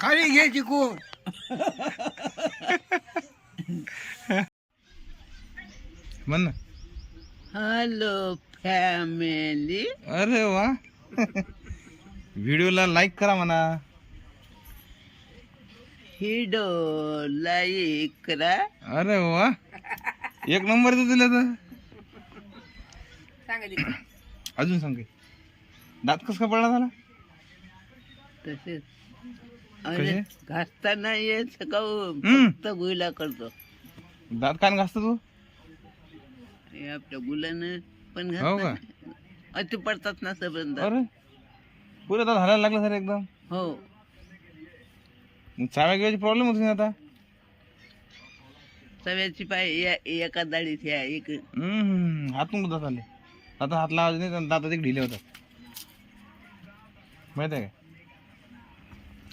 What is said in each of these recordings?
खाली घे चिकून. म्हण ना. हॅलो फॅमिली अरे वा. व्हिडिओला लाईक करा म्हणा. हिडो लाईक करा अरे वा. एक नंबर दिला तर. अजून सांग. दात कस का पडला झाला? तसेच? अरे घासताना ये सकाळ हम्म. फक्त गुला करतो. दात कान घासतो तू? हे आपल्या गुलानं पण हो का? घासताना अति पडतात ना सबंध. अरे. पुरे दात हलायला लागला सर एकदम. हो. मग चाव्या प्रॉब्लेम होती ना आता? सव्याची पाय या- एका दाढीत ह्या एक हम्म. हातून दात आले. आता हात लावायचे नाही दातात एक ढिले होतात. माहीत आहे का?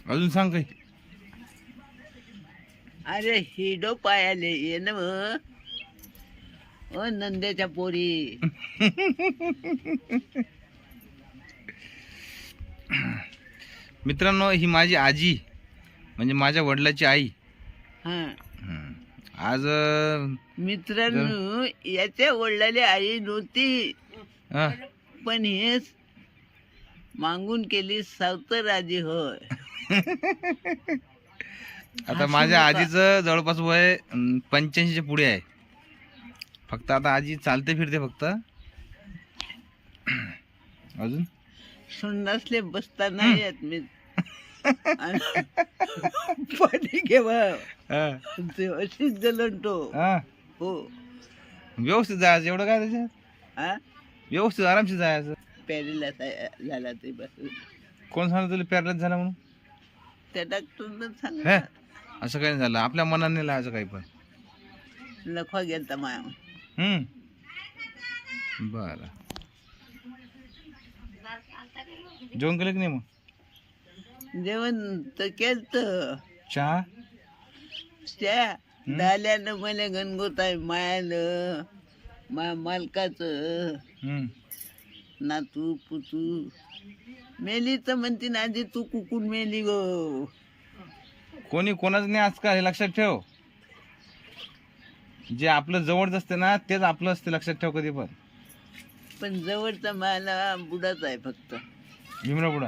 अजून सांग काही. अरे हिडो पायाले ये ना. ओ नंद्याच्या पोरी. मित्रांनो ही माझी आजी म्हणजे माझ्या वडिलाची आई. हा. हम्म. आज अं, मित्रांनो याच्या वडिलाली आई नव्हती. हा, पण हेच मागून केली सावतराजी होय. आता माझ्या आजीचं जवळपास वय पंच्याऐंशीच्या पुढे आहे. फक्त आता आजी चालते फिरते फक्त. अजून? सुंडासले बसता येत मी. पाणी घेवा. हा, ते अशीच जलंटो हा. व्यवस्थित जायचं एवढं काय त्याच्यात? हा? व्यवस्थित आरामशीर जायचं. प्यारीला झाला ते बस. कोण सांगलं तुला झाला म्हणून? त्या डॉक्टरनं हे असं काही नाही झालं. आपल्या मनाने लावायचं काही पण. लखवा गेलता माया. हम्म. बर. जेवण केलं की नाही मग? जेवण तर केलत. चहा? त्या डाल्यानं मला गणगोत आहे मायालं मा मालकाचं. हम्म. नातू पुतू. मेली तर म्हणते ना आजी तू कुकून मेली गो. कोणी कोणाचं नाही आजकाल हे लक्षात ठेव. जे आपलं जवळच असते ना तेच आपलं असते लक्षात ठेव कधी पण. पण जवळचा मला बुडाच आहे फक्त. भीमराव बुडा.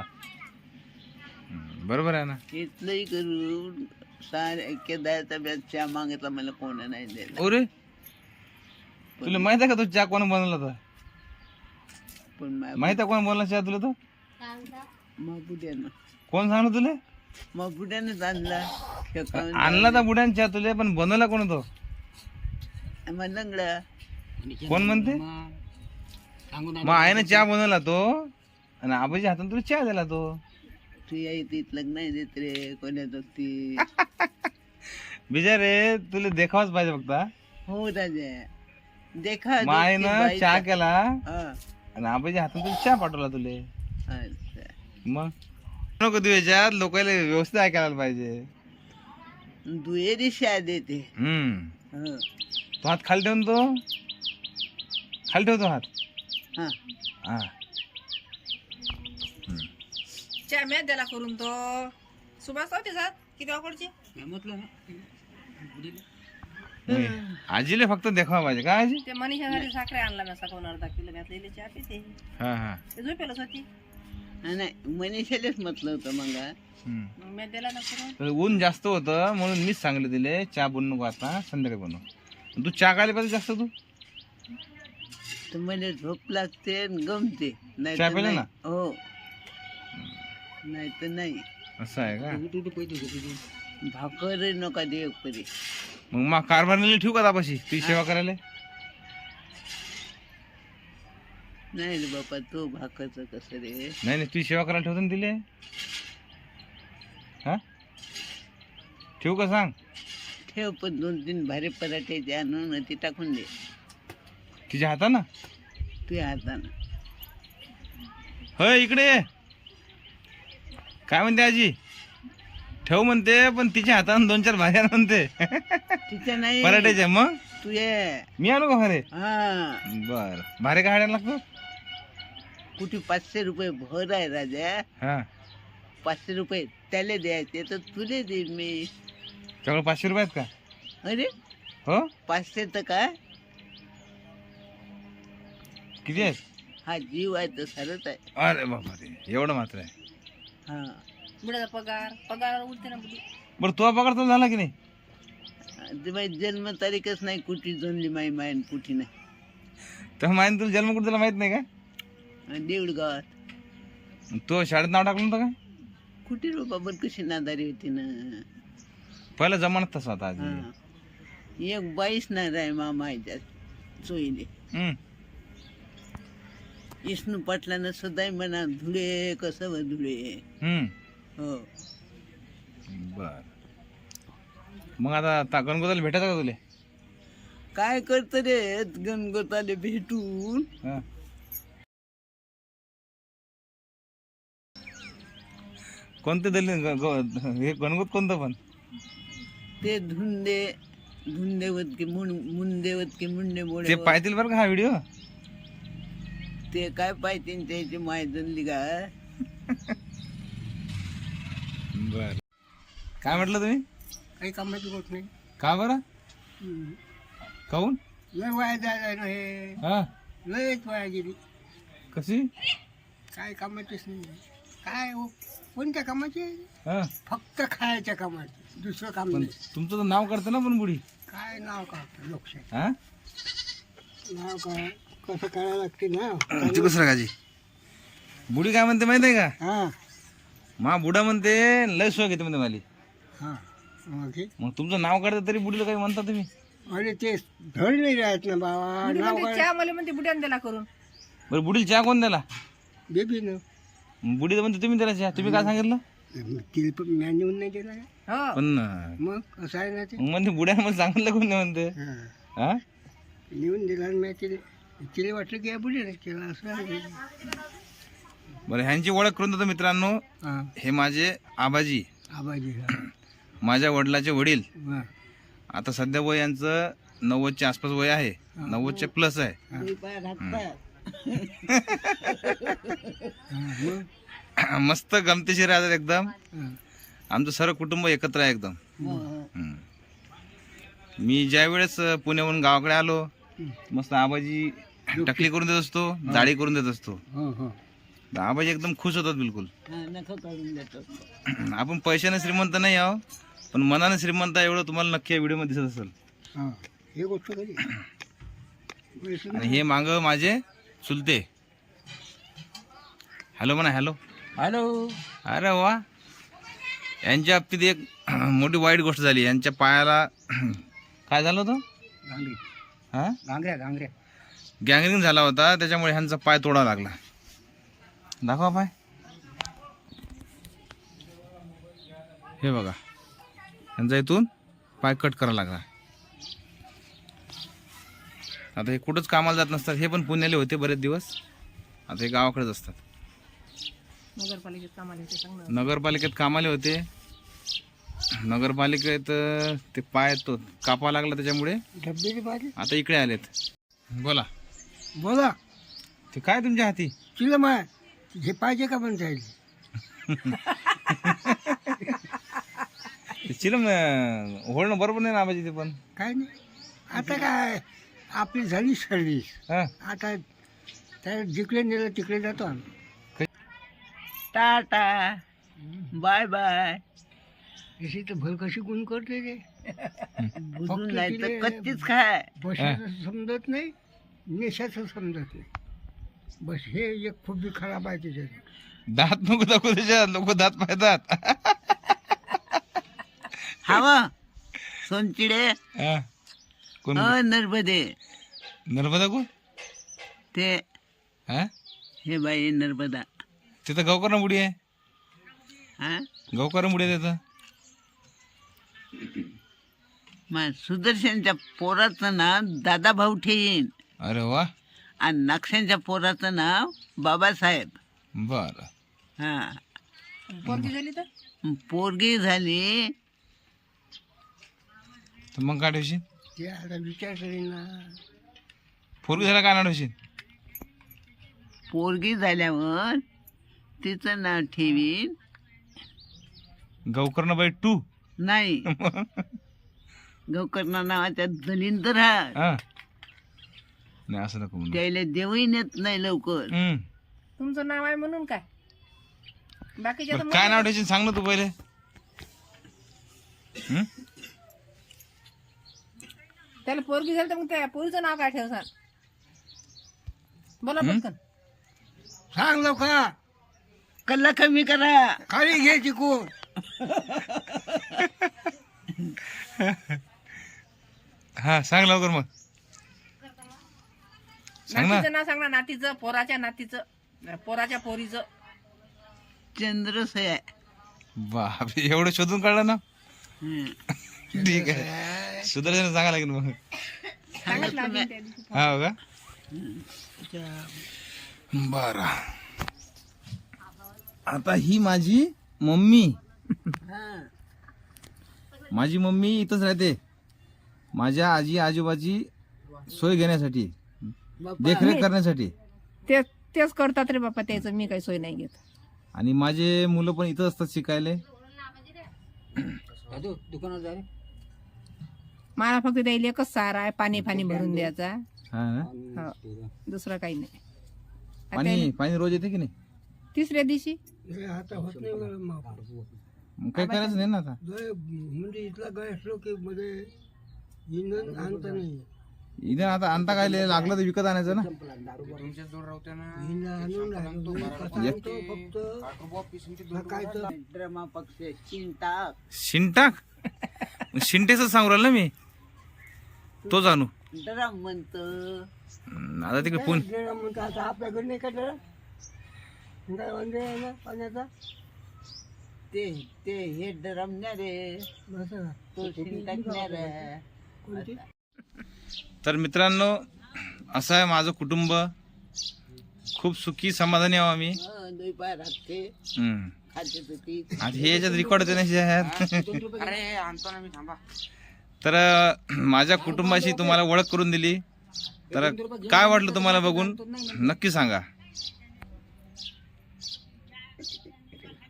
हम्म, बरोबर आहे ना? इथलंही करून सारे केदारचा चहा मागितला मला कोण नाही द्यायला अरे? तुला माहीत आहे का तो चहा कोण बनवला तर पण मा- माहीत आहे कोण बनवला चहा तुला तो? कोण सांगलं तुला? मग बुड्यानंच आणला शेकावून आणला तर बुड्यान चहा तुला पण बनवला कोण तो? मग लंगडा. कोण म्हणते? मग आईनं चहा बनवला तो. आणि आबाजी हातात तुला चहा दिला तो. तू या इथे लग्न नाही देत रे कोण्या ती बिचारे तुला देखावाच पाहिजे फक्त हा. राजा. देखा मग आईनं चहा केला. हा. आणि हातात तुला चहा पाठवला तुले. मग? नको तू याच्यात लोकांना व्यवस्थित ऐकायला पाहिजे. दुहेरी शा देते. हम्म. हं. तो हात खाली ठेवून तो? खाली ठेवतो हात. हा. हा. चहा द्याला करून तो. सुभाष होते किती वाकडची? नाही. आजीला फक्त देखावा पाहिजे. का आजी? ते मनीषासाठी साखरे आणला ना सकाळून अर्धा किलो घातलेली चहा पिते हा हा. ते झोपेलच होती. नाही मनीषालाच म्हटलं होतं मग हम्म. मग मी दिला ना करून. तर ऊन जास्त होतं म्हणून मीच सांगले दिले चहा बनवू नको आता संध्याकाळी बनव. तू चहा कायला पाहिजे जास्त तू? तर मला झोप लागते आणि गमते. नाही चहा तर पिला नाही. ना? हो. नाही तर नाही. असं आहे का? भाकर नका देव परी. मग मग कारभार ठेवू का तापाशी ती सेवा करायला? नाही रे बापा तो भाकरचं कसं रे? नाही नाही तुझी सेवा करायला ठेवतो ना तिले. हा? ठेवू का सांग? ठेव पण दोन तीन भारी पराठे द्या आणून ती टाकून दे. तिच्या हातानं? तुझ्या हातानं. होय इकडे ये. काय म्हणते आजी? ठेव म्हणते पण तिच्या हातानं दोन चार भाज्या म्हणते तिच्या नाही. पराठ्याच्या मग? तू ये. मी आणू का भारे हा. बर. भारे काय हाडायला लागतो? कुठे पाचशे रुपये भर आहे राजा. हा. पाचशे रुपये त्याला द्यायचे तर तुले देईन मी. त्यामुळे पाचशे रुपये आहेत का? अरे हो? पाचशे तर काय किती आहेत? हा जीव आहे तर सरच आहे. अरे बाबा रे एवढं मात्र आहे. हा. बुडाचा पगार पगार उरते ना बुडी. बरं तुझा पगार तर झाला की नाही? ते बाई जन्म तारीखच नाही कुठे जोडली माई मायन कुठे नाही. तर माहिती तुला जन्म कुठे त्याला माहीत नाही का? आणि देऊळ गावात तो शाळेत नाव टाकलं नव्हतं का? कुठे रो बाबर कशी नादारी होती ना पहिला जमानत तसा होता हा. एक बाईस नाही राय मामा याच्यात चोईले हम्म. विष्णू पाटलानं सदाय म्हणा धुळे कसं व धुळे. हम्म. हो बर. मग आता ता- गणगोताला भेटायचं का तुले? काय करत रे? गणगोताले भेटून. हा. कोणते दलित ग- ग- हे गणगोत कोणतं पण? ते धुंदे धुंदेवत की मुं मुंदेवत की मुंडे ते मोडे पाहतील बरं का हा व्हिडिओ? ते काय पाहिजे त्याची माय जनली का बर. काय म्हटलं तुम्ही? काही कामाची गोष्ट नाही. का बरं? काऊन? लय वाया जायला ना हे. हा. लयच वाया गेली. कशी? काय कामाचीच नाही. काय हो, कोणत्या कामाची? हा. फक्त खायच्या कामाची. दुसरं काम पण तुमचं तर नाव करतं ना पण बुडी काय नाव का लोकशाही. हा? नाव का कसं करायला लागते ना? कसं रागाची बुडी काय म्हणते माहिती आहे का? हा. मा बुडा म्हणते लय सोय घेते म्हणते माली. हा मग मग तुमचं नाव काढतं तरी बुडीला काही म्हणता तुम्ही? अरे ते धड नाही राहत ना बाबा नाव म्हणते चहा मला म्हणते बुड्यान दिला करून. बरं बुडीला चहा कोण दिला? बेबी ना. बुडी तर म्हणते तुम्ही दिला चहा? तुम्ही काय सांगितलं? तिला पण म्या नेऊन नाही दिला का? हो. पण अं, मग असं आहे ना ते. म्हणते बुड्या मला सांगितलं कोण नाही म्हणते. हा. हा? नेऊन दिला आणि म्या तिला तिला वाटलं की या बुडी नाही केला असं आहे. बरं ह्यांची ओळख करून देतो मित्रांनो. हा. हे माझे आबाजी. आबाजी हा. माझ्या वडिलाचे वडील. हा. आता सध्या वय यांचं नव्वदच्या आसपास वय आहे. नव्वदच्या प्लस आहे. हा, मग? मस्त गमतीशीर राहतात एकदम. हा. आमचं सर्व कुटुंब एकत्र आहे एकदम. हम्म. मी ज्या वेळेस पुण्याहून गावाकडे आलो मस्त आबाजी टकली करून देत असतो जाळी करून देत असतो. हो हो. आबाजी एकदम खुश होतात बिलकुल. आपण पैशाने श्रीमंत नाही आहो पण मनाने श्रीमंत आहे एवढं तुम्हाला नक्की या व्हिडिओमध्ये दिसत असेल. हा हे गोष्ट आणि हे मांग माझे चुलते. हॅलो म्हणा हॅलो. हॅलो. अरे वा. यांच्या बाबतीत एक मोठी वाईट गोष्ट झाली. यांच्या पायाला काय झालं होतं? गांगरी हा? गांगऱ्या गांगऱ्या गँगरिंग झाला होता त्याच्यामुळे ह्यांचा पाय तोडा लागला. दाखवा पाय. हे बघा. ह्यांचा इथून पाय कट करायला लागला. आता हे कुठंच कामाला जात नसतात. हे पण पुण्याले होते बरेच दिवस. आता हे गावाकडेच असतात. नगरपालिकेत कामाला सांग ना. नगरपालिकेत कामाले होते. नगरपालिकेत अं, ते पाय तो कापा लागला त्याच्यामुळे. डब्बेची आता इकडे आलेत. बोला. बोला. ते काय तुमच्या हाती? तिला माय हे पाहिजे का पण जाईल? ते चिलम अं, होळणं बरोबर नाही ना आबाजी ते पण? काय नाही. आता काय आपली झाली सर्विस. हा. आता त्या जिकडे नेलं तिकडे जातो आम्ही. टाटा. Bye bye. अशी तर भर कशी गुण करते ते बुजून नाही तर कच्चीच खाय. बशाचं समजत नाही नेशाचं समजत नाही. बस हे एक खूप खराब आहे त्याच्यात. दात नको दाखवू त्याच्यात लोक दात पाहतात हवा सोनचिडे. हा. कोण? नर्मदे. नर्मदा कोण? ते हा? हे बाई नर्मदा. तिथं गावकरण बुडी आहे. हा? गावकरण बुडी आहे तिथं मा सुदर्शनच्या पोराचं नाव दादा भाऊ ठेईन. अरे वा. आणि नक्षांच्या पोराचं नाव बाबासाहेब. बर. हा. पोरगी झाली तर? पोरगी झाली. तर मग काय ठेवशील? ते आता विचार करीन ना. फोरगी झाला काय नाव ठेवशील? पोरगी झाल्यावर तिचं नाव ठेवीन. गौकर्णबाई टू. नाही. गौकर्णा नावाच्या दलिंदर हा हा. नाही असं नको म्हणू. त्याला देवही नेत नाही लवकर. हम्म. तुमचं नाव आहे म्हणून काय? बाकीच्या बरं, काय नाव ठेवायचं सांग ना तू पहिले. हम्म? त्याला पोरगी झाली तर मग त्या पोरीचं नाव काय ठेव सांग बोला पटकन. सांग लवकर. कल्ला कमी करा. खाली घे चिकून. हा सांग लवकर मग. सांग ना. नातीचं नाव सांग ना नातीचं पोराच्या नातीचं पोराच्या पोरीचं. चंद्रसया बाप एवढं शोधून काढलं ना? ठीक आहे. सुदर्शन सांगा लागेल मग. सांगितलं आधी त्या दिवशी. हा हो का? बर. आता ही माझी मम्मी. माझी मम्मी इथंच राहते. माझ्या आजी आजोबाची सोय घेण्यासाठी. देखरेख करण्यासाठी? ते तेच करतात रे बापा त्याचं मी काही सोय नाही घेत. आणि माझे मुलं पण इथं असतात शिकायला. जा मला फक्त द्यायला एकच सारा आहे पाणी पाणी भरून द्यायचा. हा ना? हो दुसरं काही नाही. आता पाणी पाणी रोज येते की नाही? तिसऱ्या दिवशी? आता होत नाही मग. काय करायचं नाही ना आता? म्हणजे इथला गाय असलो की मध्ये इंधन आणता नाही. इथे आता आणता काय लय लागलं तर विकत आणायचं ना. ड्रमा पक्ष चिंता शिंटाक? शिंटेच सांगू राहिलो ना मी. तो जाणू. ड्रम म्हणतो आता तिकडे पुन. ड्रम म्हणतो आता आपल्याकडे नाही का ड्रम काय म्हणजे आहे ना पाण्याचा ते ते हे ड्रम नाही रे. तो शिंटाक नाही रे. तर मित्रांनो असं आहे माझं कुटुंब. खूप सुखी समाधानी आहो आम्ही. हं, हम्म. हे याच्यात रेकॉर्ड होते ना आहेत तर अं, माझ्या कुटुंबाशी तुम्हाला ओळख करून दिली. तर काय वाटलं तुम्हाला बघून? नक्की सांगा.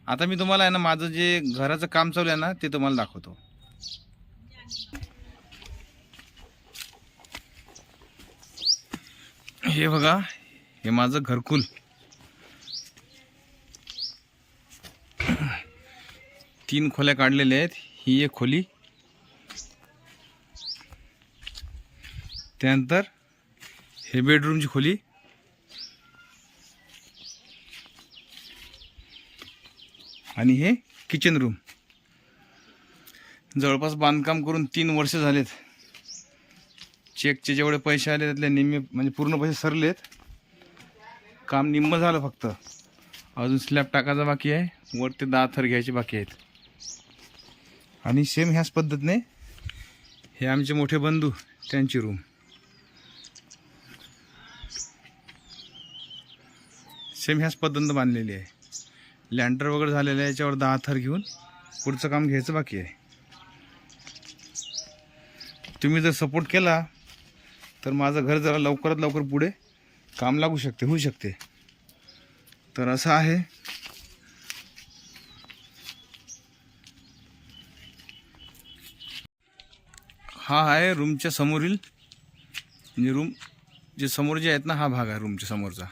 आता मी तुम्हाला आहे ना माझं जे घराचं काम चालू आहे ना ते तुम्हाला दाखवतो. हे बघा हे माझं घरकुल. तीन खोल्या काढलेल्या आहेत. ही एक खोली. त्यानंतर हे बेडरूमची खोली. आणि हे किचन रूम जवळपास बांधकाम करून तीन वर्ष झालेत. चेकचे जेवढे पैसे आले त्यातले निम्मे म्हणजे पूर्ण पैसे सरलेत. काम निम्म झालं फक्त. अजून स्लॅब टाकायचा बाकी आहे. वर ते दहा थर घ्यायचे बाकी आहेत. आणि सेम ह्याच पद्धतीने हे आमचे मोठे बंधू त्यांची रूम सेम ह्याच पद्धतीनं बांधलेली आहे. लँटर वगैरे झालेलं आहे याच्यावर दहा थर घेऊन. पुढचं काम घ्यायचं बाकी आहे. तुम्ही जर सपोर्ट केला तर माझं घर जरा लवकरात लवकर पुढे काम लागू शकते होऊ शकते. तर असं आहे. हा आहे रूमच्या समोरील. म्हणजे रूम जे समोर जे आहेत ना हा भाग आहे रूमच्या समोरचा.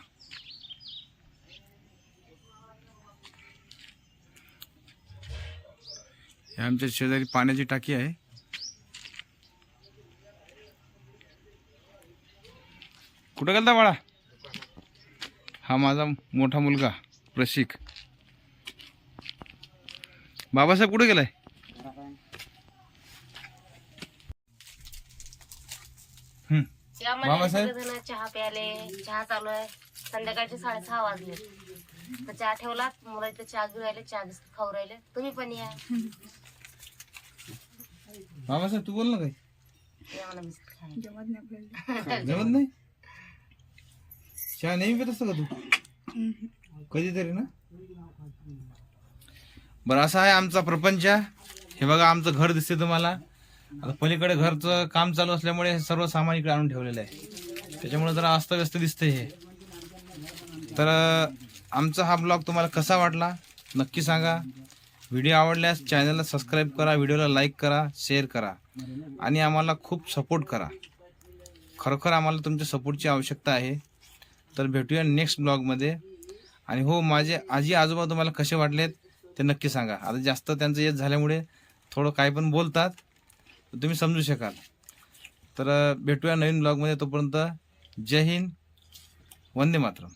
हे आमच्या शेजारी पाण्याची टाकी आहे. कुठं गेलता बाळा? हा माझा मोठा मुलगा प्रशिक. बाबासाहेब कुठे गेलाय? बाबासाहेब? चहा प्याले चहा चालू आहे. संध्याकाळचे साडेसहा वाजले. तर चहा ठेवला मुलं इथे चहा घेऊन राहिले चहा बिस्किट खाऊ राहिले. तुम्ही पण या. बाबासाहेब तू बोल ना काही. या मला बिस्किट खायला. जमत नाही? चहा नेहमी पित असतो का तू? कधीतरी ना? बरं असा आहे आमचा प्रपंच. हे बघा आमचं घर दिसते तुम्हाला. आता पलीकडे घरचं काम चालू असल्यामुळे हे सर्व सामान इकडे आणून ठेवलेलं आहे. त्याच्यामुळे जरा अस्तव्यस्त दिसते हे. तर आमचा हा ब्लॉग तुम्हाला कसा वाटला? नक्की सांगा. व्हिडिओ आवडल्यास चॅनलला सबस्क्राईब करा व्हिडिओला लाईक करा शेअर करा. आणि आम्हाला खूप सपोर्ट करा. खरोखर आम्हाला तुमच्या सपोर्टची आवश्यकता आहे. तर भेटूया नेक्स्ट ब्लॉगमध्ये आणि हो माझे आजी आजोबा तुम्हाला कसे वाटलेत ते नक्की सांगा. आता जास्त त्यांचं येत झाल्यामुळे थोडं काय पण बोलतात तुम्ही समजू शकाल. तर भेटूया नवीन ब्लॉगमध्ये तोपर्यंत. जय हिंद. वंदे मातरम.